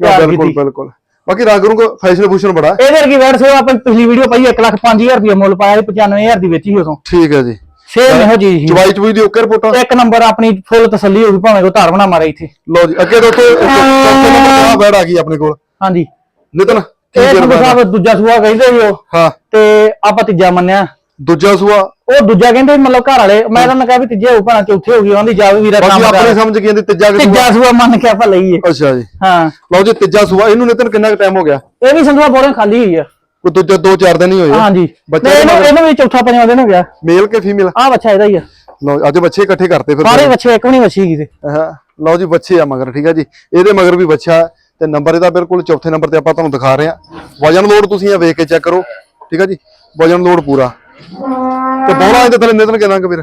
ਬਿਲਕੁਲ ਬਿਲਕੁਲ। ਬਾਕੀ ਰੰਗ ਰੁੰਗ ਫੈਸ਼ਨ ਫੂਸ਼ਨ ਬੜਾ। ਹੈ। ਇਹਦੇ ਵਰਗੀ ਵੈੜ ਸੇਵਾ ਆਪਾਂ ਪਿਛਲੀ ਵੀਡੀਓ ਪਾਈ 1 ਲੱਖ 5000 ਰੁਪਏ ਮੁੱਲ ਪਾਇਆ ਸੀ 95000 ਦੀ ਵੇਚੀ ਉਦੋਂ। ਠੀਕ ਹੈ ਜੀ। ਸੇਮ ਇਹੋ ਜੀ ਸੀ। ਚਵਾਈ ਚਵਾਈ ਦੀ ਓਕੇ ਰਿਪੋਰਟਾਂ ਇੱਕ ਨੰਬਰ ਆਪਣੀ ਫੁੱਲ ਤਸੱਲੀ ਹੋ ਗਈ ਭਾਵੇਂ ਕੋ ਧਾਰ ਬਣਾ ਮਾਰੇ ਇੱਥੇ। ਲਓ ਜੀ ਅੱਗੇ ਨੰਬਰ ਆ ਬੈੜ ਆ ਗਈ ਆਪਣੇ ਕੋਲ। ਹਾਂਜੀ। ਨਿਤਨ ਕੀ ਇਹ? ਸਾਹਿਬ ਦੂਜਾ ਸੂਆ ਕਹਿੰਦੇ ਸੀ ਉਹ। ਹਾਂ। ਤੇ ਆਪਾਂ ਤੀਜਾ ਮੰਨਿਆ। ਦੂਜਾ ਸੂਆ? ਉਹ ਦੂਜਾ ਕਹਿੰਦੇ ਮਤਲਬ ਘਰ ਵਾਲੇ ਮੈਂ ਤਾਂ ਕਿਹਾ ਵੀ ਤੀਜੇ ਹੋ ਭਾਣਾ ਚੌਥੇ ਹੋ ਗਈ ਉਹਦੀ ਜਾ ਵੀ ਵੀਰਾ ਬਾਕੀ ਕੰਮ ਆਪਣੇ ਕਰ। ਸਮਝ ਗਏ ਦੀ ਤੀਜਾ ਕਿ ਸੂਆ ਤੀਜਾ ਸੂਆ? ਮੰਨ ਕੇ ਆਪਾਂ ਲਈਏ। ਅੱਛਾ ਜੀ। ਹਾਂ। ਲਓ ਜੀ ਤੀਜਾ ਸੂਆ ਇਹਨੂੰ ਨਿਤਨ ਕਿੰਨਾ ਕੁ ਟਾਈਮ ਹੋ ਗਿਆ? ਇਹ ਵੀ ਸੰਧੂਆ ਬੋਲੇ ਖਾਲੀ ਹੋਈ ਆ। ਕੋਈ ਦੂਜਾ ਦੋ ਚਾਰ ਦਿਨ ਹੀ ਹੋਏ ਆ। ਹਾਂਜੀ ਬੱਚੇ ਇਹਨੂੰ ਇਹਨੂੰ ਵੀ ਚੌਥਾ ਪੰਜਵਾਂ ਦਿਨ ਹੋ ਗਿਆ। ਮੇਲ ਕੇ ਫੀਮੇਲ ਆ ਬੱਚਾ ਇਹਦਾ ਹੀ ਆ। ਲਓ ਅੱਜ ਬੱਚੇ ਇਕੱਠੇ ਕਰਤੇ ਫਿਰ ਸਾਰੇ ਬੱਚੇ ਇੱਕ ਵੀ ਨਹੀਂ ਬੱਚੀ ਗਈ ਹਾਂ ਲਓ ਜੀ ਬੱਚੇ ਆ ਮਗਰ ਠੀਕ ਆ ਜੀ। ਇਹਦੇ ਮਗਰ ਵੀ ਬੱਚਾ ਹੈ ਤੇ ਨੰਬਰ ਇਹਦਾ ਬਿਲਕੁਲ ਚੌਥੇ ਨੰਬਰ ਤੇ ਆਪਾਂ ਤੁਹਾਨੂੰ ਦਿਖਾ ਰਹੇ ਹਾਂ। ਵਜਨ ਲੋਡ ਤੁਸੀਂ ਇਹ ਵੇਖ ਕੇ ਚੈੱਕ ਕਰੋ ਠੀਕ ਆ ਜੀ। ਵਜਨ ਲੋਡ ਪੂਰਾ। ਤੇ ਬੋਲਾ ਇਹਦੇ ਥੱਲੇ ਨਿਤਨ ਕਿੰਨਾ ਕੁ ਵੀਰ?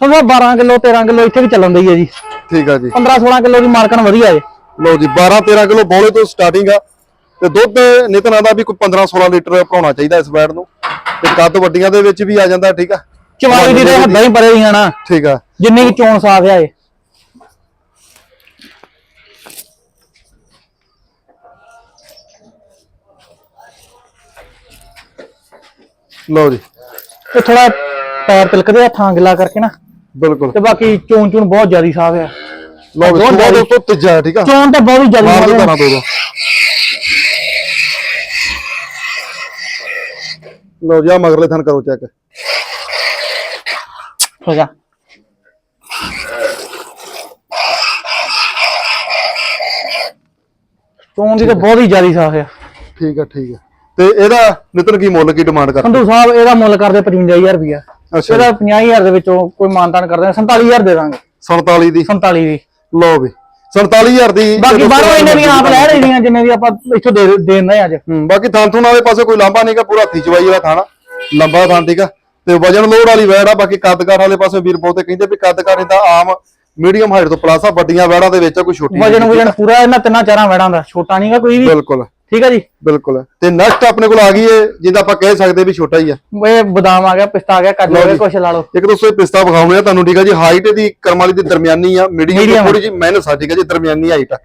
ਸਮਝੋ 12 ਕਿਲੋ 13 ਕਿਲੋ ਇੱਥੇ ਵੀ ਚੱਲਣ ਦੀ ਹੈ ਜੀ। ਠੀਕ ਆ ਜੀ। 15 16 ਕਿਲੋ ਦੀ ਮਾਰਕਨ ਵਧੀਆ ਹੈ ਲਓ ਜੀ 12 13 ਕਿਲੋ ਬੋਲੇ ਤੋਂ ਸਟਾਰਟਿੰਗ ਆ। ਤੇ ਦੁੱਧ ਨਿਤਨ ਦਾ ਵੀ ਕੋਈ 15 16 ਲੀਟਰ ਭਰਾਉਣਾ ਚਾਹੀਦਾ ਇਸ ਬੈਡ ਨੂੰ। ਤੇ ਕੱਦ ਵੱਡੀਆਂ ਦੇ ਵਿੱਚ ਵੀ ਆ ਜਾਂਦਾ ਠੀਕ ਆ? ਚਵਾਈ ਦੀ ਤੇ ਹੱਦਾਂ ਹੀ ਪਰੇ ਦੀਆਂ ਨਾ। ਠੀਕ ਆ। ਜਿੰਨੀ ਵੀ ਚੋਣ ਸਾਫ਼ ਆ ਇਹ। ਲਓ ਜੀ। ਤੇ ਥੋੜਾ ਪੈਰ ਤਿਲਕਦੇ ਆ ਥਾਂ ਗਿੱਲਾ ਕਰਕੇ ਨਾ। ਬਿਲਕੁਲ। ਤੇ ਬਾਕੀ ਚੋਣ ਚੋਣ ਬਹੁਤ ਜ਼ਿਆਦੀ ਸਾਫ਼ ਆ। ਲਓ ਜੀ ਸੁਬਾ ਦੇ ਤੋਂ ਤੀਜਾ ਹੈ, ਠੀਕ ਆ? ਚੋਣ ਤਾਂ ਬਹੁਤ ਹੀ ਜ਼ਿਆਦੀ ਮਾਰ ਦੋ ਸਾਫ਼ ਆ। ਤਾਣਾ ਦੋ ਦੋ। ਲਓ ਜੀ ਆ ਮਗਰਲੇ ਥਣ ਕਰੋ ਚੈੱਕ ਹੋ ਜਾ ਚੋਣ ਦੀ ਤਾਂ ਬਹੁਤ ਹੀ ਜ਼ਿਆਦੀ ਸਾਫ਼ ਆ। ਠੀਕ ਆ ਠੀਕ ਆ। ਤੇ ਇਹਦਾ ਨਿਤਨ ਕੀ ਮੁੱਲ ਕੀ ਡਿਮਾਂਡ ਕਰ ਸੰਧੂ ਸਾਹਿਬ ਇਹਦਾ ਮੁੱਲ ਕਰਦੇ 55000 ਰੁਪਇਆ ਅੱਛਾ। ਇਹਦਾ 50000 ਦੇ ਵਿੱਚੋਂ ਕੋਈ ਮਾਨਤਾਨ ਕਰਦੇ ਆ 47000 ਦੇ ਦਾਂਗੇ। 47 ਦੀ? 47 ਦੀ। ਲਓ ਵੀ 47000 ਦੀ ਬਾਕੀ ਬਾਹਰੋਂ ਇਹਨੇ ਵੀ ਆਪ ਲੈ ਰਹੀਆਂ ਜਿੰਨੇ ਵੀ ਆਪਾਂ ਇੱਥੋਂ ਦੇ ਦੇਣਾ ਅੱਜ। ਹੂੰ ਬਾਕੀ ਥਾਂ ਥੂਣ ਵਾਲੇ ਪਾਸੇ ਕੋਈ ਲਾਂਭਾ ਨਹੀਂਗਾ ਪੂਰਾ ਹੱਥੀ ਚਵਾਈ ਵਾਲਾ ਥਾਣਾ ਲੰਬਾ ਥਾਂ ਠੀਕ ਆ। ਤੇ ਵਜਨ ਲੋਡ ਵਾਲੀ ਵੈੜ ਆ ਬਾਕੀ ਕੱਦਕਾਰ ਵਾਲੇ ਪਾਸੇ ਵੀਰ ਬਹੁਤੇ ਕਹਿੰਦੇ ਵੀ ਕੱਦਕਾਰ ਇਹਦਾ ਆਮ ਮੀਡੀਅਮ ਹਾਈਟ ਤੋਂ ਪਲੱਸ ਆ ਵੱਡੀਆਂ ਵੈੜਾਂ ਦੇ ਵਿੱਚ ਕੋਈ ਛੋਟੀ ਵਜਨ। ਵਜਨ ਪੂਰਾ ਇਹਨਾਂ ਤਿੰਨਾਂ ਚਾਰਾਂ ਵੜਾਂ ਦਾ ਛੋਟਾ ਨਹੀਂਗਾ ਕੋਈ ਵੀ। ਬਿਲਕੁਲ। ਠੀਕ ਆ ਜੀ? ਬਿਲਕੁਲ। ਤੇ ਨੈਕਸਟ ਆਪਣੇ ਕੋਲ ਆ ਗਈ ਏ ਜਿਹਦਾ ਆਪਾਂ ਕਹਿ ਸਕਦੇ ਵੀ ਛੋਟਾ ਹੀ ਆ। ਇਹ ਬਦਾਮ ਆ ਗਿਆ ਪਿਸਤਾ ਆ ਗਿਆ ਹੋ ਗਿਆ ਕੁਛ ਲਾ ਲਓ। ਇੱਕ ਦੋਸਤੋ ਇਹ ਪਿਸਤਾ ਵਿਖਾਉਂਦੇ ਆ ਤੁਹਾਨੂੰ ਠੀਕ ਆ ਜੀ? ਹਾਈਟ ਦੀ ਕਰਮਾਲੀ ਦੀ ਦਰਮਿਆਨੀ ਆ ਮੀਡੀਅਮ Medium। ਥੋੜੀ ਜੀ ਮਿਹਨਤ ਆ ਠੀਕ ਆ ਜੀ? ਦਰਮਿਆਨੀ ਹਾਈਟ ਆ।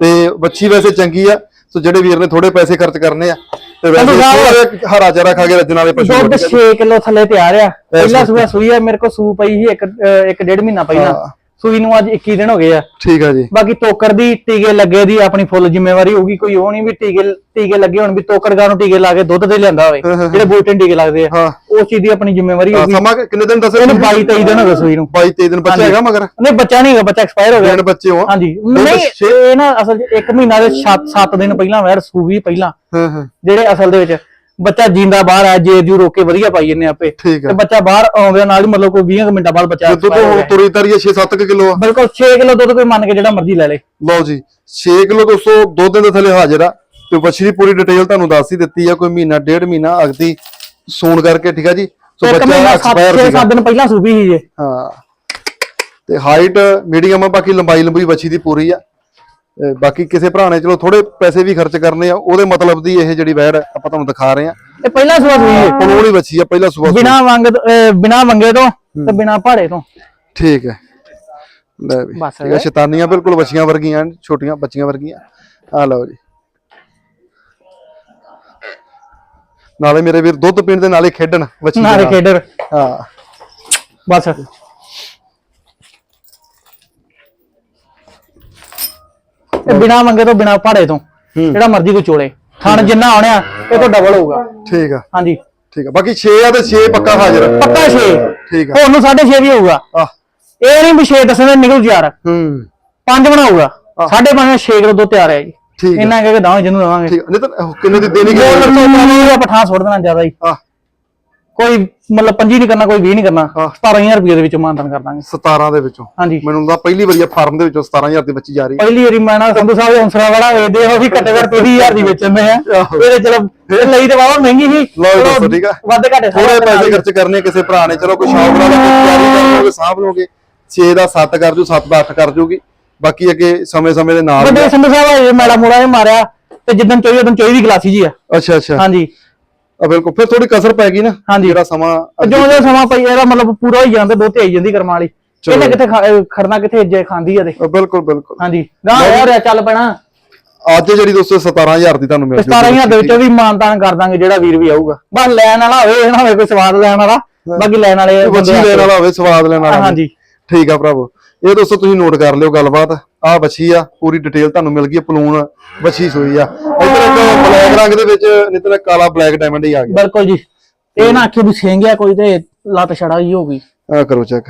ਤੇ ਬੱਚੀ ਵੈਸੇ ਚੰਗੀ ਆ ਸੋ ਜਿਹੜੇ ਵੀਰ ਨੇ ਥੋੜੇ ਪੈਸੇ ਖਰਚ ਕਰਨੇ ਆ ਤੇ ਵੈਸੇ ਤੁਹਾਨੂੰ ਸਾਹਿਬ- ਥੋੜ੍ਹਾ ਹਰਾ ਚਾਰਾ ਖਾ ਕੇ ਰੱਜਣ ਵਾਲੇ ਪਸ਼ੂ ਦੁੱਧ ਠੀਕ ਆ ਜੀ। 6 ਕਿਲੋ ਥੱਲੇ ਤਿਆਰ ਆ। ਪਹਿਲਾ। ਸੂਆ ਸੂਈ ਆ ਮੇਰੇ ਕੋਲ ਸੂ ਪਈ ਸੀ ਇੱਕ ਇੱਕ ਡੇਢ ਮਹੀਨਾ ਪਹਿਲਾਂ। ਹਾਂ। ਸੂਈ ਨੂੰ ਅੱਜ 21 ਦਿਨ ਹੋ ਗਏ ਆ। ਠੀਕ ਆ ਜੀ। ਬਾਕੀ ਤੋਕੜ ਦੀ ਟੀਕੇ ਲੱਗੇ ਦੀ ਆਪਣੀ ਫੁੱਲ ਜ਼ਿੰਮੇਵਾਰੀ ਹੋਊਗੀ ਕੋਈ ਉਹ ਨਹੀਂ ਵੀ ਟੀਕੇ ਟੀਕੇ ਲੱਗੇ ਹੋਣ ਵੀ ਤੋਕੜਗਾ ਨੂੰ ਟੀਕੇ ਲਾ ਕੇ ਦੁੱਧ ਦੇ ਲਿਆਂਦਾ ਹੋਵੇ ਜਿਹੜੇ ਬੂਟੇ ਟੀਕੇ ਲੱਗਦੇ ਆ ਉਸ ਚੀਜ਼ ਦੀ ਆਪਣੀ ਜ਼ਿੰਮੇਵਾਰੀ ਹੋਊਗੀ। ਸਮਾਂ ਕਿੰਨੇ ਦਿਨ ਦੱਸੇ ਇਹਨੂੰ 22 23 ਦਿਨ ਹੋ ਗਏ ਸੂਈ ਨੂੰ। 22 23 ਦਿਨ ਬੱਚਾ ਹੈਗਾ ਮਗਰ? ਨਹੀਂ ਬੱਚਾ ਨਹੀਂ ਹੈਗਾ ਬੱਚਾ ਐਕਸਪਾਇਰ ਹੋ ਗਿਆ। ਤਿੰਨ ਬੱਚੇ ਹੋ ਹਾਂਜੀ। ਨਹੀਂ ਇਹ ਨਾ ਅਸਲ 'ਚ ਇੱਕ ਮਹੀਨਾ ਦੇ 7 ਦਿਨ ਪਹਿਲਾਂ ਵੈਰ ਸੂਈ ਪਹਿਲਾਂ ਹਾਂ ਹਾਂ। ਜਿਹੜੇ ਅਸਲ ਦੇ ਵਿੱਚ ਬੱਚਾ ਜਿੰਦਾ ਬਾਹਰ ਆ ਜੇ ਜੂ ਰੋਕ ਵਧੀਆ ਪਾਈ ਜੰਨੇ ਆਪੇ। ਠੀਕ ਤੇ ਬੱਚਾ ਬਾਹਰ ਆਉਂਦੇ ਨਾਲ ਹੀ ਮਤਲਬ ਕੋਈ 20 ਕੁ ਮਿੰਟਾਂ ਬਾਅਦ ਬੱਚਾ ਦੁੱਧ expire ਹੋ ਹੁਣ ਗਿਆ। ਤੁਰੀ ਤਰੀ 6-7 ਕਿਲੋ ਆ। ਬਿਲਕੁਲ 6 ਕਿਲੋ ਦੁੱਧ ਕੋਈ ਮੰਨ ਕੇ ਜਿਹੜਾ ਮਰਜ਼ੀ ਲੈ ਲੇ। ਲਓ ਜੀ 6 ਕਿਲੋ ਦੋਸਤੋ ਦੁੱਧ ਦੇ ਥੱਲੇ ਹਾਜ਼ਰ ਆ। ਤੇ ਬੱਚੀ ਦੀ ਪੂਰੀ ਡਿਟੇਲ ਤੁਹਾਨੂੰ ਦੱਸ ਹੀ ਦਿੱਤੀ ਆ ਕੋਈ ਮਹੀਨਾ ਡੇਢ ਮਹੀਨਾ ਅਗਦੀ ਸੂਣ ਕਰਕੇ ਠੀਕ ਆ ਜੀ? ਸੋ ਇੱਕ ਬੱਚਾ ਮਹੀਨਾ 7 ਐਕਸਪਾਇਰ ਸੀਗਾ। 7 ਦਿਨ ਪਹਿਲਾਂ ਸੂਪੀ ਸੀ ਜੇ ਹਾਂ। ਤੇ ਹਾਈਟ ਮੀਡੀਅਮ ਆ ਬਾਕੀ ਲੰਬਾਈ ਲੰਬੀ ਬੱਚੀ ਦੀ ਪੂਰੀ ਆ। ਬਾਕੀ ਕਿਸੇ ਭਰਾ ਨੇ ਚਲੋ ਥੋੜੇ ਪੈਸੇ ਵੀ ਖਰਚ ਕਰਨੇ ਆ ਉਹਦੇ ਮਤਲਬ ਦੀ ਇਹ ਜਿਹੜੀ ਵੈੜ ਆਪਾਂ ਤੁਹਾਨੂੰ ਦਿਖਾ ਰਹੇ ਆ। ਇਹ ਪਹਿਲਾਂ ਸੂਆ ਸੂਈ ਹੈ। ਪਲੋਣੀ ਬੱਚੀ ਆ ਪਹਿਲਾ ਸੂਆ ਬਿਨਾ ਵੰਗ ਬਿਨਾ ਵੰਗੇ ਤੋਂ ਤੇ ਬਿਨਾ ਭਾੜੇ ਤੋਂ। ਠੀਕ ਹੈ। ਲੈ ਵੀ। ਠੀਕ ਹੈ ਸ਼ੈਤਾਨੀਆਂ ਬਿਲਕੁਲ ਬੱਚੀਆਂ ਵਰਗੀਆਂ ਛੋਟੀਆਂ ਬੱਚੀਆਂ ਵਰਗੀਆਂ। ਆ ਲਓ ਜੀ। ਨਾਲੇ ਮੇਰੇ ਵੀਰ ਦੁੱਧ ਪੀਣ ਦੇ ਨਾਲੇ ਖੇਡਣ ਬੱਚੀ ਨਾਲੇ ਨਾਲ। ਖੇਡਰ ਹਾਂ। ਬਸ। ਇਹ ਬਿਨਾ ਵੰਗੇ ਤੋਂ ਬਿਨਾ ਭਾੜੇ ਤੋਂ ਜਿਹੜਾ ਮਰਜ਼ੀ ਕੋਈ ਚੋਲੇ। ਥਣ ਜਿੰਨਾ ਆਉਣਿਆ ਇਹ ਤੋਂ ਡਬਲ ਹੋਊਗਾ। ਠੀਕ ਆ। ਹਾਂਜੀ। ਠੀਕ ਆ। ਬਾਕੀ 6 ਆ ਤੇ 6 ਪੱਕਾ ਹਾਜ਼ਰ। ਪੱਕਾ 6 ਠੀਕ ਆ। ਹੋਰ ਨੂੰ 6.5 ਵੀ ਹੋਊਗਾ। ਇਹ ਨਹੀਂ ਵੀ 6 ਦੱਸਣੇ ਨਿਕਲ ਯਾਰ ਹੂੰ। ਪੰਜ ਬਣਾਊਗਾ ਸਾਢੇ ਪੰਜ 6 ਕਿਲੋ ਦੁੱਧ ਤਿਆਰ ਹੈ ਜੀ। ਠੀਕ ਆ। ਇੰਨਾ ਕਹਿ ਕੇ ਦਾਂ ਜਿਹਨੂੰ ਦਵਾਂਗੇ। ਠੀਕ। ਨਹੀਂ ਤਾਂ ਕਿੰਨੇ ਦੀ ਦੇਣੀ ਕਿ ਪਠਾ ਸੁੱਟ ਦੇਣਾ ਜ਼ਿਆਦਾ ਹੀ। ਕੋਈ ਮਤਲਬ ਪੰਜੀ ਨਹੀਂ ਕਰਨਾ ਕੋਈ 20 ਨਹੀਂ ਕਰਨਾ ਹਾਂ। 17000 ਰੁਪਏ ਦੇ ਵਿੱਚ ਮਾਨਤਨ ਕਰ ਦਾਂਗੇ। 17 ਦੇ ਵਿੱਚੋਂ? ਹਾਂਜੀ। ਮੈਨੂੰ ਤਾਂ ਪਹਿਲੀ ਵਾਰੀ ਫਾਰਮ ਦੇ ਵਿੱਚੋਂ 17000 ਦੀ ਬੱਚੀ ਜਾ ਰਹੀ ਪਹਿਲੀ ਵਾਰੀ ਮੈਂ ਨਾ ਸੰਧੂ ਸਾਹਿਬ ਦੇ ਹੰਸਰਾ ਵਾਲਾ ਵੇਚਦੇ ਉਹ ਵੀ ਘੱਟੇ ਘੱਟ 20000 ਦੀ ਵੇਚਦੇ ਆ। ਇਹਦੇ ਚਲੋ ਇਹ ਲਈ ਤੇ ਵਾਵਾ ਮਹਿੰਗੀ ਸੀ। ਲਓ ਦੱਸੋ, ਠੀਕ ਆ। ਵੱਧ ਘੱਟੇ ਥੋੜੇ ਪੈਸੇ ਖਰਚ ਕਰਨੇ ਕਿਸੇ ਭਰਾ ਨੇ ਚਲੋ ਕੋਈ ਸ਼ੌਕ ਨਾਲ ਤਿਆਰੀ ਕਰ ਲਓਗੇ ਸਾਂਭ ਲਓਗੇ 6 ਦਾ 7 ਕਰ ਜੂ 7 ਦਾ 8 ਕਰ ਜੂਗੀ। ਬਾਕੀ ਅੱਗੇ ਸਮੇਂ ਸਮੇਂ ਦੇ ਨਾਲ ਵੱਡੇ ਸੰਧੂ ਸਾਹਿਬ ਇਹ ਮੈਲਾ ਮੂਲਾ ਇਹ ਮਾਰਿਆ ਤੇ ਜਿੱਦਣ ਚੋਈ ਉਦੋਂ ਚੋਈ ਦੀ ਗਲਾਸੀ ਜੀ ਆ। ਅੱਛਾ ਅੱਛਾ। ਹਾਂਜੀ। ਆ ਬਿਲਕੁਲ ਫਿਰ ਥੋੜੀ ਕਸਰ ਪੈ ਗਈ ਨਾ ਹਾਂਜੀ। ਜਿਹੜਾ ਸਮਾਂ ਜੋ ਜੋ ਸਮਾਂ ਪਈ ਇਹਦਾ ਮਤਲਬ ਪੂਰਾ ਹੀ ਜਾਂਦਾ ਦੁੱਧ ਤੇ ਆਈ ਜਾਂਦੀ ਕਰਮਾਂ ਵਾਲੀ। ਚਲੋ। ਇਹਨੇ ਕਿੱਥੇ ਖਾ- ਅਹ ਖੜਨਾ ਕਿੱਥੇ ਜੇ ਖਾਂਦੀ ਆ ਅ, ਬਿਲਕੁਲ ਬਿਲਕੁਲ। ਹਾਂਜੀ। ਗਾਂ ਹੋ ਰਿਹਾ ਚੱਲ ਪੈਣਾ। ਅੱਜ ਜਿਹੜੀ ਦੋਸਤੋ 17000 ਦੀ ਤੁਹਾਨੂੰ ਮਿਲ ਜੂਗੀ। 17000 ਦੇ ਵਿੱਚੋਂ ਵੀ ਮਾਨਤਾਨ ਕਰ ਦਾਂਗੇ ਜਿਹੜਾ ਵੀਰ ਵੀ ਆਊਗਾ। ਬਸ ਲੈਣ ਵਾਲਾ ਹੋਵੇ ਇਹ ਨਾ ਹੋਵੇ ਕੋਈ ਸਵਾਦ ਲੈਣ ਵਾਲਾ। ਬਾਕੀ ਲੈਣ ਵਾਲੇ ਬੰਦੇ ਲੈਣ ਵਾਲਾ ਹੋਵੇ ਸਵਾਦ ਲੈਣ ਵਾਲਾ ਹੋਵੇ। ਹਾਂਜੀ। ਠੀਕ ਆ ਭਰਾਵੋ। ਇਹ ਦੋਸਤੋ ਤੁਸੀਂ ਨੋਟ ਕਰ ਲਿਓ ਗੱਲਬਾਤ। ਆ ਬੱਚੀ ਆ ਪੂਰੀ ਡਿਟੇਲ ਤੁਹਾਨੂੰ ਮਿਲ ਗਈ ਆ, ਪਲੂਣ ਬੱਚੀ ਸੋਈ ਆ। ਇਧਰ ਇੱਕ ਬਲੈਕ ਰੰਗ ਦੇ ਵਿੱਚ ਨਿਤਨ ਕਾਲਾ ਬਲੈਕ ਡਾਇਮੰਡ ਹੀ ਆ ਗਿਆ। ਬਿਲਕੁਲ ਜੀ। ਇਹ ਨਾ ਆਖੇ ਵੀ ਸਿੰਗਿਆ ਕੋਈ ਤੇ ਲੱਤ ਛੜਾ ਹੀ ਹੋਊਗੀ। ਆ ਕਰੋ ਚੈੱਕ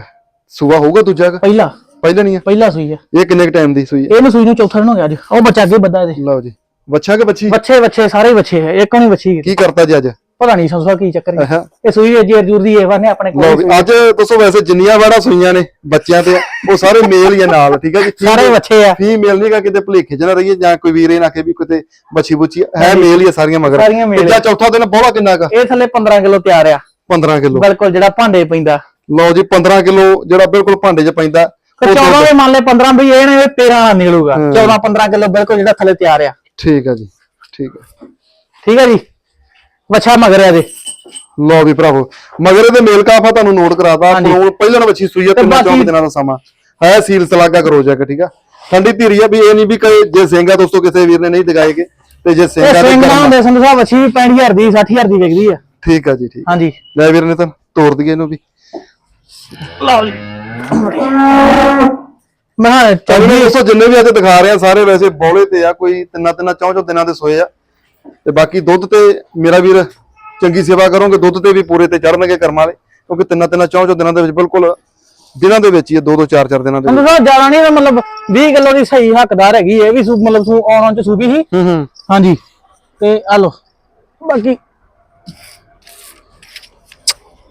ਸੂਆ ਹੋਊਗਾ ਦੂਜਾ ਕੁ? ਪਹਿਲਾ। ਪਹਿਲਾਂ ਨਹੀਂ ਆ? ਪਹਿਲਾ ਸੂਈ ਆ। ਇਹ ਕਿੰਨੇ ਕ ਟਾਈਮ ਦੀ ਸੂਈ ਹੈ ਇਹਨੂੰ ਸੂਈ ਨੂੰ ਚੌਥਾ ਦਿਨ ਹੋ ਗਿਆ ਅੱਜ। ਉਹ ਬੱਚਾ ਅੱਗੇ ਬੱਦਾ ਇਹਦੇ। ਲਓ ਜੀ। ਬੱਚਾ ਕਿ ਬੱਚੀ ਬੱਚੇ ਬੱਚੇ ਸਾਰੇ ਬੱਚੇ ਹੈ ਇੱਕ ਨਹੀਂ ਬੱਚੀ ਕੀ ਕਰਤਾ ਜੀ ਅੱਜ? ਪਤਾ ਨਹੀਂ ਸੰਸਾ ਕੀ ਚੱਕਰ ਹੈ। ਇਹ ਸੂਈ ਹੈ ਜੇਰ ਦੀ ਏਵਾ ਨੇ ਆਪਣੇ ਲਓ ਕੋਲ ਅੱਜ ਦੱਸੋ ਵੈਸੇ ਜਿੰਨੀਆਂ ਵੜਾ ਸੂਈਆਂ ਨੇ ਬੱਚਿਆਂ ਤੇ ਉਹ ਸਾਰੇ ਮੇਲ ਹੀ ਆ ਨਾਲ ਠੀਕ ਹੈ ਜੀ? *laughs* ਸਾਰੇ ਬੱਚੇ ਆ। ਫੀਮੇਲ ਨਹੀਂ ਗਾ ਕਿਤੇ ਭੁਲੇਖੇ ਚ ਨਾ ਰਹੀਏ ਜਾਂ ਕੋਈ ਵੀਰੇ ਨਾ ਕਿ ਵੀ ਕਿਤੇ ਬੱਚੀ ਬੁੱਚੀ ਹੈ ਮੇਲ ਹੀ ਆ ਸਾਰੀਆਂ ਮਗਰ। ਸਾਰੀਆਂ ਤੀਜਾ ਚੌਥਾ ਦਿਨ ਬੋਲਾ ਕਿੰਨਾ ਕਾ ਇਹ ਥੱਲੇ 15 ਕਿਲੋ ਤਿਆਰ ਆ। 15 ਕਿਲੋ। ਬਿਲਕੁਲ ਜਿਹੜਾ ਭਾਂਡੇ ਪੈਂਦਾ। ਲਓ ਜੀ 15 ਕਿਲੋ ਜਿਹੜਾ ਬਿਲਕੁਲ ਭਾਂਡੇ 'ਚ ਪੈਂਦਾ। ਤੇ ਉਹ 14 ਦੇ ਮੰਨ ਲੈ 15 ਵੀ ਇਹ ਨੇ 13 ਨਾ ਨਿਕਲੂਗਾ। ਹਮ। 14 15 ਕਿਲੋ ਬਿਲਕੁਲ ਜਿਹੜਾ ਥੱਲੇ ਤਿਆਰ ਆ। ਠੀਕ ਹੈ ਜੀ ਠੀਕ ਹੈ ਠੀਕ ਹੈ ਜੀ? ਵੱਛਾ ਮਗਰ ਆ ਦੇ ਲਓ ਵੀ ਭਰਾਵੋ ਮਗਰ ਇਹਦੇ ਮੇਲ ਕਾਫਾ ਤੁਹਾਨੂੰ ਨੋਟ ਕਰਾਤਾ ਹਾਂਜੀ। ਪਹਿਲਾਂ ਬੱਚੀ ਸੂਈ ਆ ਤੇ ਤਿੰਨ ਚੌਂ ਬਾਕੀ- ਦਿਨਾਂ ਦਾ ਸਮਾਂ। ਹੈ ਸੀਲ ਸਲਾਗਾ ਕਰੋ ਜਾ ਕੇ ਠੀਕ ਆ? ਠੰਡੀ ਧੀਰੀ ਆ ਵੀ ਇਹ ਨਹੀਂ ਵੀ ਕਹੇ ਜੇ ਸਿੰਘਾ ਦੋਸਤੋ ਕਿਸੇ ਵੀਰ ਨੇ ਨਹੀਂ ਦਿਖਾਏਗੇ ਤੇ ਜੇ ਇਹ ਸਿੰਘਾ ਦੇ ਸਿੰਘ ਕਰਮ ਨਾਮ ਦੇ ਸੰਧੂ ਸਾਹਿਬ ਵੱਛੀ ਵੀ 65000 ਦੀ 60000 ਦੀ ਵਿਕਦੀ ਆ। ਠੀਕ ਆ ਜੀ ਠੀਕ। ਹਾਂਜੀ। ਲੈ ਵੀਰ ਨੇ ਤਾਂ ਤੋੜ ਦਈਏ ਇਹਨੂੰ ਵੀ। ਲਓ ਜੀ। ਮੈਂ ਕਿਹਾ ਚੱਲ ਦੋਸਤੋ ਜਿੰਨੇ ਵੀ ਅੱਜ ਦਿਖਾ ਰਹੇ ਆ ਸਾਰੇ ਵੈਸੇ ਬੋਲੇ ਤੇ ਆ ਕੋਈ ਤਿੰਨਾਂ ਤਿੰਨਾਂ ਚੌਂ ਚੌਂ ਦਿਨਾਂ ਦੇ ਸੋਏ ਆ। ਤੇ ਬਾਕੀ ਦੁੱਧ ਤੇ ਮੇਰਾ ਵੀਰ ਚੰਗੀ ਸੇਵਾ ਕਰੋਗੇ ਦੁੱਧ ਤੇ ਵੀ ਪੂਰੇ ਤੇ ਚੜਨਗੇ ਕਰਮ ਵਾਲੇ ਕਿਉਂਕਿ ਤਿੰਨਾਂ ਤਿੰਨਾਂ ਚੌਂ ਚੌਂ ਦਿਨਾਂ ਦੇ ਵਿੱਚ ਬਿਲਕੁਲ ਦਿਨਾਂ ਦੇ ਵਿੱਚ ਹੀ ਦੋ ਦੋ ਚਾਰ ਚਾਰ ਦਿਨਾਂ ਦੇ ਵਿੱਚ। ਜ਼ਿਆਦਾ ਨਹੀਂ ਮਤਲਬ 20 ਕਿਲੋ ਦੀ ਸਹੀ ਹੱਕਦਾਰ ਹੈਗੀ ਇਹ ਵੀ ਮਤਲਬ ਸੂ ਆਉਣ ਚ ਸੂਬੀ ਸੀ ਹੂੰ ਹੂੰ। ਹਾਂਜੀ ਤੇ ਆ ਲੋ ਬਾਕੀ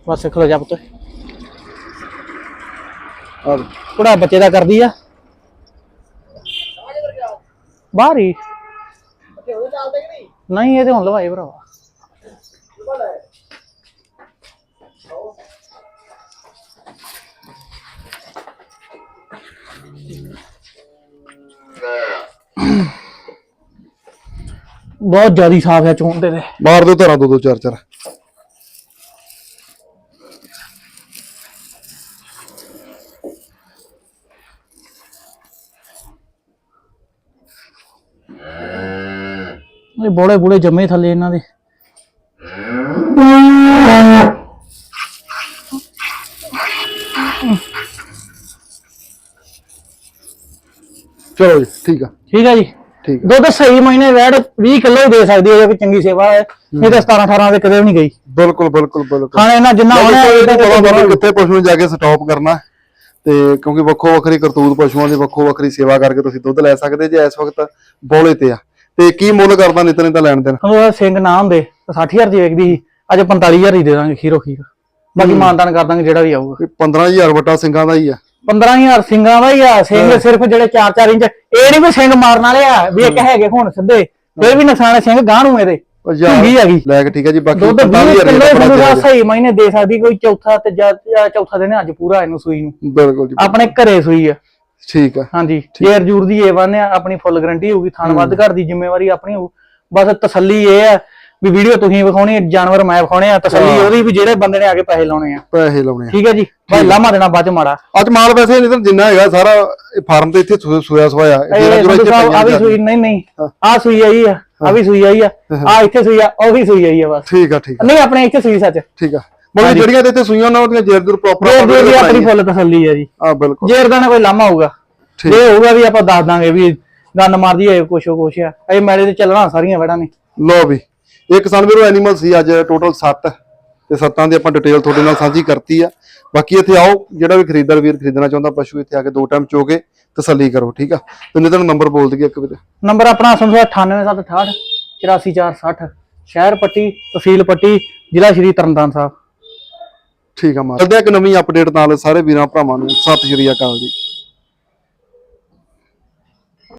ਬਸ ਖਲੋ ਜਾ ਪੁੱਤ। ਲਓ। ਕੁੜਾ ਬੱਚੇ ਦਾ ਕਰਦੀ ਆ। ਬਾਹਰ ਹੀ। ਨਹੀਂ ਇਹ ਤੇ ਹੁਣ ਲਵਾਏ ਭਰਾਵਾ। ਬਹੁਤ ਜ਼ਿਆਦੀ ਸਾਫ਼ ਹੈ ਚੋਣ ਦੇ ਤੇ। ਮਾਰ ਦਿਓ ਧਾਰਾਂ ਦੋ ਦੋ ਚਾਰ ਚਾਰ ਇਹ ਬੋਲੇ ਬੂਲੇ ਜੰਮੇ ਥੱਲੇ ਇਹਨਾਂ ਦੇ। ਚਲੋ ਜੀ ਠੀਕ ਆ। ਠੀਕ ਹੈ ਜੀ। ਠੀਕ ਆ। ਦੁੱਧ ਸਹੀ ਮਹੀਨੇ ਵੈੜ 20 ਕਿਲੋ ਹੀ ਦੇ ਸਕਦੀ ਹੈ ਜੇ ਕੋਈ ਚੰਗੀ ਸੇਵਾ ਹੈ। ਨਹੀਂ ਤਾਂ 17 18 ਦੇ ਕਦੇ ਵੀ ਨਹੀਂ ਗਈ। ਬਿਲਕੁਲ ਬਿਲਕੁਲ ਬਿਲਕੁਲ। ਖਾਣੇ ਇਹਨਾਂ ਜਿੰਨਾ ਹੋਣਾ ਬਿਲਕੁਲ ਇਹਦਾ ਪਤਾ ਤੇ ਤੁਹਾਨੂੰ ਕਿੱਥੇ ਪਸ਼ੂ ਨੂੰ ਜਾ ਕੇ ਸਟਾਪ ਕਰਨਾ ਤੇ ਕਿਉਂਕਿ ਵੱਖੋ ਵੱਖਰੀ ਕਰਤੂਤ ਪਸ਼ੂਆਂ ਦੀ ਵੱਖੋ ਵੱਖਰੀ ਸੇਵਾ ਕਰਕੇ ਤੁਸੀਂ ਦੁੱਧ ਲੈ ਸਕਦੇ ਜੇ ਇਸ ਵਕਤ ਬੋਲੇ ਤੇ ਆ। ਤੇ ਕੀ ਮੁੱਲ ਕਰਦਾ ਨਿਤ ਨੇ ਤਾਂ ਲੈਣ ਦੇਣ? ਉਹ ਸਿੰਘ ਨਾ ਹੁੰਦੇ ਤਾਂ 60000 ਦੀ ਵੇਚਦੀ ਸੀ। ਅੱਜ 45000 ਹੀ ਦੇ ਦਾਂਗੇ ਖੀਰੋ ਖੀਰ। ਬਾਕੀ ਮਾਨਦਾਨ ਕਰ ਦਾਂਗੇ ਜਿਹੜਾ ਵੀ ਆਊਗਾ। ਇਹ 15000 ਵੱਟਾ ਸਿੰਘਾਂ ਦਾ ਹੀ ਆ। 15000 ਸਿੰਘਾਂ ਦਾ ਹੀ ਆ। ਸਿੰਘ ਸਿਰਫ ਜਿਹੜੇ 4-4 ਇੰਚ ਇਹ ਨਹੀਂ ਵੀ ਸਿੰਘ ਮਾਰਨ ਵਾਲੇ ਆ ਵੀ ਇੱਕ ਹੈਗੇ ਹੁਣ ਸਿੱਧੇ ਫਿਰ ਵੀ ਨੁਕਸਾਨ ਸਿੰਘ ਗਾਂ ਨੂੰ ਇਹਦੇ। ਚੰਗੀ ਹੈਗੀ। ਲੈ ਕੇ ਠੀਕ ਹੈ ਜੀ ਬਾਕੀ ਦੁੱਧ 20 45,000 ਕਿਲੋ। ਸਹੀ ਮਹੀਨੇ ਦੇ ਸਕਦੀ ਕੋਈ ਚੌਥਾ ਤੇ ਜਾਂ ਚੌਥਾ ਦਿਨ ਅੱਜ ਪੂਰਾ ਇਹਨੂੰ ਸੂਈ ਨੂੰ। ਬਿਲਕੁਲ ਜੀ ਆਪਣੇ ਘਰੇ ਸੂਈ ਆ। ਠੀਕ ਆ। ਹਾਂਜੀ ਜੇਰ ਜੂਰ ਦੀ ਇਹ ਆ ਆਪਣੀ ਫੁੱਲ ਗਾਰੰਟੀ ਹੋਊਗੀ ਥਾਣ ਵੱਧ ਘਰ ਦੀ ਜ਼ਿੰਮੇਵਾਰੀ ਆਪਣੀ ਹੋਊ। ਬਸ ਤਸੱਲੀ ਇਹ ਆ ਵੀ ਵੀਡੀਓ ਤੁਸੀਂ ਵਿਖਾਉਣੀ ਹੈ, ਜਾਨਵਰ ਮੈਂ ਵਿਖਾਉਣੇ ਆ ਤਸੱਲੀ ਉਹਦੀ ਵੀ ਜਿਹੜੇ ਬੰਦੇ ਨੇ ਆ ਕੇ ਪੈਸੇ ਲਾਉਣੇ ਆ। ਪੈਸੇ ਲਾਉਣੇ ਠੀਕ ਹੈ ਜੀ? ਬਸ ਲਾਮਾ ਦੇਣਾ ਬਾਅਦ ਚ ਮਾੜਾ। ਅੱਜ ਮਾਲ ਵੈਸੇ ਨਹੀਂ ਤਾਂ ਜਿੰਨਾ ਹੈਗਾ ਸਾਰਾ ਫਾਰਮ ਤੇ ਇੱਥੇ ਸੂ- ਸੂਇਆ ਸਵਾਇਆ। ਇਹ ਸੰਧੂ ਸਾਹਿਬ ਆ ਵੀ ਸੂਈ ਨਹੀਂ ਨਹੀਂ। ਆ ਸੂਈ ਆਈ ਆ ਆ ਵੀ ਸੂਈ ਆਈ ਆ ਆ ਇੱਥੇ ਸੂਈ ਆ ਉਹ ਵੀ ਸੂਈ ਆਈ ਆ ਬਸ। ਠੀਕ ਆ ਠੀਕ ਆ। ਨਹੀਂ ਆਪਣੇ ਇੱਥੇ ਸੂਈ ਸੱਚ। ਠੀਕ ਆ। ਮਤਲਬ ਜਿਹੜੀਆਂ ਤੇ ਸੂਈਆਂ ਉਹਨਾਂ ਉਹਦੀਆਂ ਜੇਰ ਪ੍ਰੋਪਰ ਜੂਰ ਦੀ ਆਪਣੀ ਫੁੱਲ ਤਸੱਲੀ ਆ ਜੀ। ਆ ਬਿਲਕੁਲ। ਜੇਰ ਦਾ ਨਾ ਕੋਈ ਲਾਮਾ ਹੋਊਗਾ। ਜੇ ਹੋਊਗਾ ਵੀ ਆਪਾਂ ਦੱਸ ਦਾਂਗੇ ਵੀ ਗੰਨ ਮਾਰਦੀ ਹੈ ਕੁਛ ਕੁਛ ਆ। ਇਹ ਮੈਲੇ ਤੇ ਚੱਲਣਾ ਸਾਰੀਆਂ ਵੜਾਂ ਨੇ। ਲੋ ਵੀ ਇੱਕ ਕਿਸਾਨ ਵੀਰੋ ਐਨੀਮਲ ਸੀ ਅੱਜ ਟੋਟਲ 7 ਤੇ ਸੱਤਾਂ ਦੀ ਆਪਾਂ ਡਿਟੇਲ ਤੁਹਾਡੇ ਨਾਲ ਸਾਂਝੀ ਕਰਤੀ ਆ। ਬਾਕੀ ਇੱਥੇ ਆਓ ਜਿਹੜਾ ਵੀ ਖਰੀਦਦਾਰ ਵੀਰ ਖਰੀਦਣਾ ਚਾਹੁੰਦਾ ਪਸ਼ੂ ਇੱਥੇ ਆ ਕੇ ਦੋ ਟਾਈਮ ਚੋ ਕੇ ਤਸੱਲੀ ਕਰੋ ਠੀਕ ਆ? ਤੇ ਤਾਂ ਨੰਬਰ ਬੋਲ ਦਈਏ ਇੱਕ ਵਾਰ। ਨੰਬਰ ਆਪਣਾ 98768 84460 ਸ਼ਹਿਰ ਪੱਟੀ ਤਹਿਸੀਲ ਪੱਟੀ ਜ਼ਿਲ੍ਹਾ ਸ਼੍ਰੀ ਤਰਨਤਾਰਨ ਸਾਹਿਬ। ਠੀਕ ਆ ਮਾਰ ਚੱਲਦੇ ਆ ਇੱਕ ਨਵੀਂ ਅਪਡੇਟ ਨਾਲ ਸਾਰੇ ਵੀਰਾਂ ਭਰਾਵਾਂ ਨੂੰ। ਸਤਿ ਸ਼੍ਰੀ ਅਕਾਲ ਜੀ।